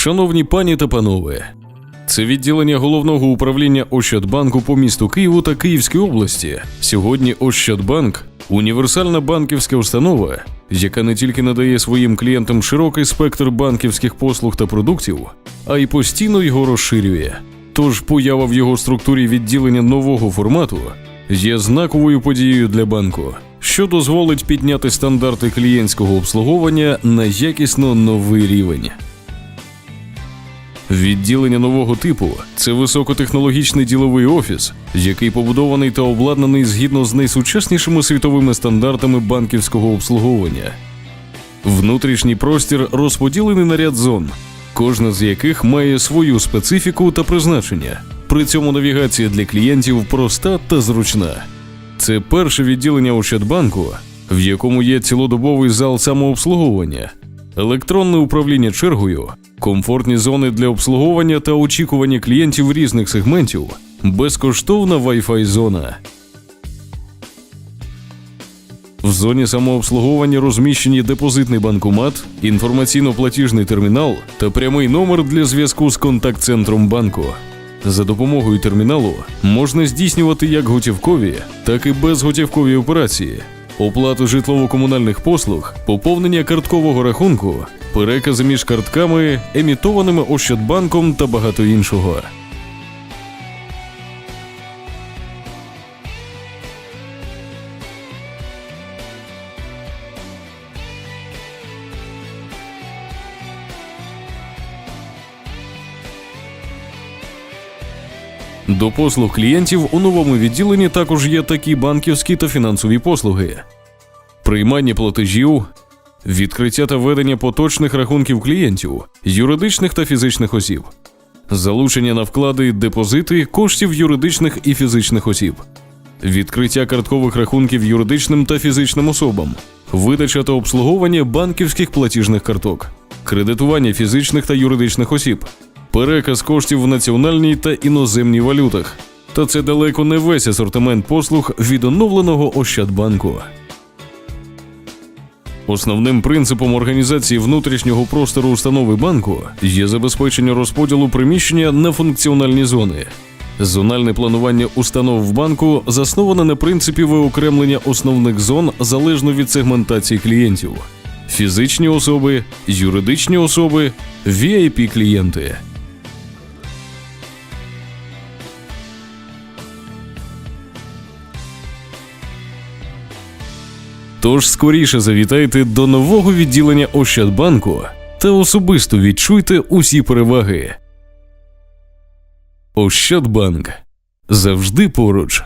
Шановні пані та панове, це відділення головного управління Ощадбанку по місту Києву та Київській області. Сьогодні Ощадбанк універсальна банківська установа, яка не тільки надає своїм клієнтам широкий спектр банківських послуг та продуктів, а й постійно його розширює. Тож поява в його структурі відділення нового формату є знаковою подією для банку, що дозволить підняти стандарти клієнтського обслуговування на якісно новий рівень. Відділення нового типу це високотехнологічний діловий офіс, який побудований та обладнаний згідно з найсучаснішими світовими стандартами банківського обслуговування. Внутрішній простір розподілений на ряд зон, кожна з яких має свою специфіку та призначення. При цьому навігація для клієнтів проста та зручна. Це перше відділення Ощадбанку, в якому є цілодобовий зал самообслуговування, електронне управління чергою, комфортні зони для обслуговування та очікування клієнтів різних сегментів, безкоштовна Wi-Fi зона. В зоні самообслуговування розміщені депозитний банкомат, інформаційно-платіжний термінал та прямий номер для зв'язку з контакт-центром банку. За допомогою терміналу можна здійснювати як готівкові, так і безготівкові операції, оплату житлово-комунальних послуг, поповнення карткового рахунку, перекази між картками, емітованими Ощадбанком та багато іншого. До послуг клієнтів у новому відділенні також є такі банківські та фінансові послуги: приймання платежів, відкриття та ведення поточних рахунків клієнтів, юридичних та фізичних осіб, залучення на вклади депозити коштів юридичних і фізичних осіб, відкриття карткових рахунків юридичним та фізичним особам, видача та обслуговування банківських платіжних карток, кредитування фізичних та юридичних осіб, переказ коштів в національній та іноземній валютах. Та це далеко не весь асортимент послуг від оновленого Ощадбанку. Основним принципом організації внутрішнього простору установи банку є забезпечення розподілу приміщення на функціональні зони. Зональне планування установ в банку засноване на принципі виокремлення основних зон залежно від сегментації клієнтів: фізичні особи, юридичні особи, vip клієнти. Тож скоріше завітайте до нового відділення Ощадбанку та особисто відчуйте усі переваги. Ощадбанк завжди поруч.